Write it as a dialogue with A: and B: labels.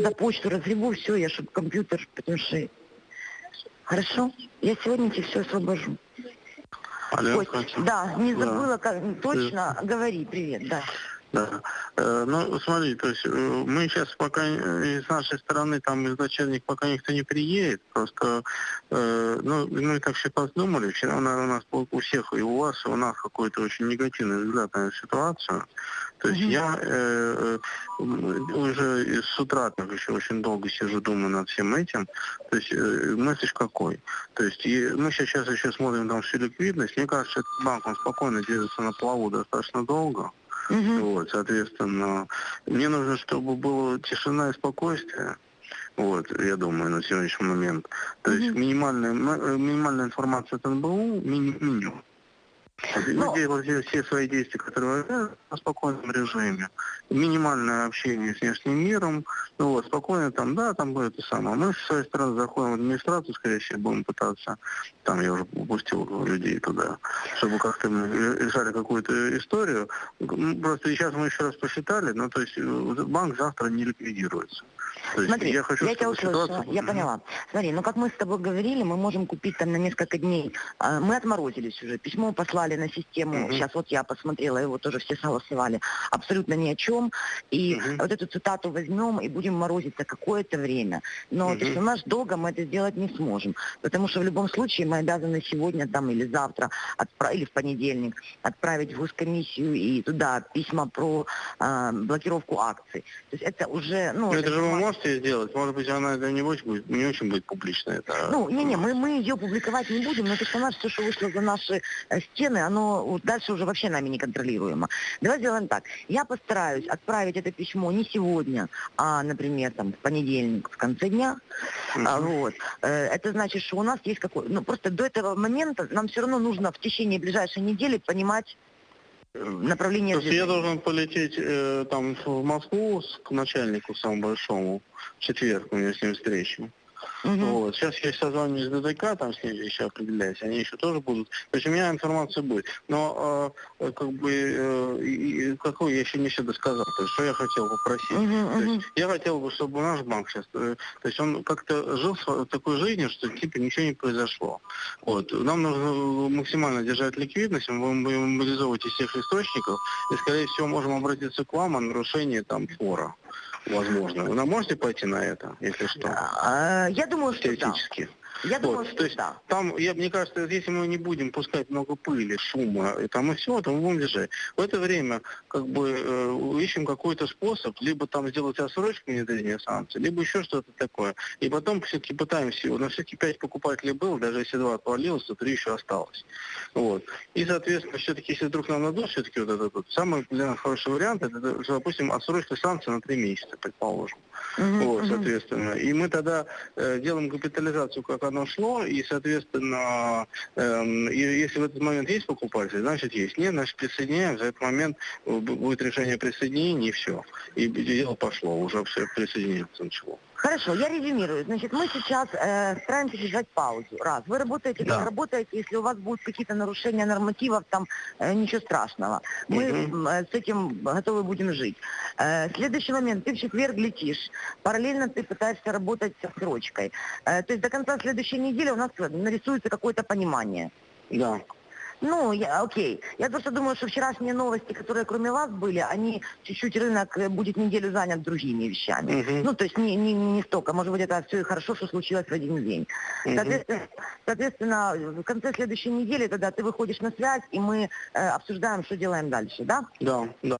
A: когда почту разгребу, все, я чтобы компьютер, потому что... Хорошо? Я сегодня тебе все освобожу.
B: Алло,
A: Ой, да, не
B: Да.
A: забыла, как, точно, говори, привет, да.
B: Да. Э, Ну, смотри, то есть э, мы сейчас пока э, из нашей стороны, там из дочерних пока никто не приедет, просто, э, ну, мы так все подумали, вчера, наверное, у нас у всех, и у вас, и у нас какой-то очень негативный взгляд на эту ситуацию. То есть я э, э, уже с утра так еще очень долго сижу, думаю над всем этим. То есть э, мысль какой? То есть и мы сейчас еще смотрим там всю ликвидность. Мне кажется, этот банк, он спокойно держится на плаву достаточно долго.
A: Мгм.
B: Вот, соответственно, мне нужно, чтобы была тишина и спокойствие. Вот, я думаю, на сегодняшний момент. То есть
A: Мгм.
B: минимальная, минимальная информация от НБУ, мини- минимум.
A: Ну-
B: делаем все, свои действия, которые в спокойном режиме. Минимальное общение с внешним миром. Ну вот, спокойно там, да, там будет это самое. Мы с своей стороны заходим в администрацию, скорее всего, будем пытаться, там я уже упустил людей туда, чтобы как-то решали какую-то историю. Просто сейчас мы еще раз посчитали, ну то есть э, банк завтра не ликвидируется. То
A: Смотри, я,
B: хочу,
A: тебя
B: чтобы
A: услышала,
B: ситуация-
A: я поняла. Смотри, ну как мы с тобой говорили, мы можем купить там на несколько дней. А, Мы отморозились уже, письмо послали на систему.
B: Мгм.
A: Сейчас вот я посмотрела, его тоже все согласовали. Абсолютно ни о чем. И
B: Мгм.
A: вот эту цитату возьмем и будем морозиться какое-то время. Но
B: Мгм.
A: ты что, наш долго мы это сделать не сможем. Потому что в любом случае мы обязаны сегодня там или завтра, отпра- или в понедельник отправить в госкомиссию и туда письма про а, блокировку акций. То есть это уже... Ну,
B: Ну, это же вы можете сделать. Может быть, она это не очень будет, не очень будет публично. Это,
A: Ну, не-не, мы, мы ее публиковать не будем, но то, наше, все, что вышло за наши э, стены, оно дальше уже вообще нами не контролируемо. Давай сделаем так. Я постараюсь отправить это письмо не сегодня, а, например, там, в понедельник, в конце дня. А, вот. Э, Это значит, что у нас есть какой... Ну, просто до этого момента нам все равно нужно в течение ближайшей недели понимать э, направление
B: То есть я должен полететь э, там в Москву к начальнику самому большому. В четверг у меня с ним
A: Мгм.
B: Вот. Сейчас я созвонюсь с ДДК, там с ними еще определяюсь, они еще тоже будут. То есть у меня информация будет. Но э, э, как бы э, и- какой я еще не все досказал. То есть что я хотел попросить.
A: Мгм,
B: То есть я хотел бы, чтобы наш банк сейчас, э, то есть он как-то жил такой жизнью, что типа ничего не произошло. Вот. Нам нужно максимально держать ликвидность, мы будем мобилизовывать из всех источников, и, скорее всего, можем обратиться к вам о нарушении там фора. Возможно. Вы нам можете пойти на это, если что?
A: А, Я думаю, что да. Я думаю,
B: Вот,
A: что
B: то есть
A: да.
B: там, я, мне кажется, если мы не будем пускать много пыли, шума и там и все, то мы будем держать. В это время как бы э, ищем какой-то способ, либо там сделать отсрочку внедрения санкций, либо еще что-то такое. И потом все-таки пытаемся, на все-таки пять покупателей было, даже если два отвалилось, то три еще осталось. Вот. И, соответственно, все-таки, если вдруг нам дадут все-таки вот этот вот, самый для нас хороший вариант, это, допустим, отсрочка санкций на три месяца, предположим.
A: Мгм,
B: Вот, соответственно. И мы тогда э, делаем капитализацию, как оно шло, и, соответственно, и если в этот момент есть покупатель, значит есть. Нет, значит присоединяем, за этот момент э, бу- будет решение присоединения, и все. И дело пошло, уже все присоединяться начало.
A: Хорошо, я резюмирую. Значит, мы сейчас э, стараемся держать паузу. Раз. Вы работаете,
B: Да.
A: как работаете. Если у вас будут какие-то нарушения нормативов, там э, ничего страшного. Мы э, с этим готовы будем жить. Э, следующий момент. Ты в четверг летишь. Параллельно ты пытаешься работать с отсрочкой. Э, то есть до конца следующей недели у нас нарисуется какое-то понимание.
B: Да.
A: Ну, я, окей. Я просто думаю, что вчерашние новости, которые кроме вас были, они чуть-чуть рынок э, будет неделю занят другими вещами.
B: Мгм.
A: Ну, то есть не, не, не столько. Может быть, это все и хорошо, что случилось в один день.
B: Мгм.
A: Соответственно, соответственно, в конце следующей недели тогда ты выходишь на связь, и мы э, обсуждаем, что делаем дальше, да?
B: Да, да.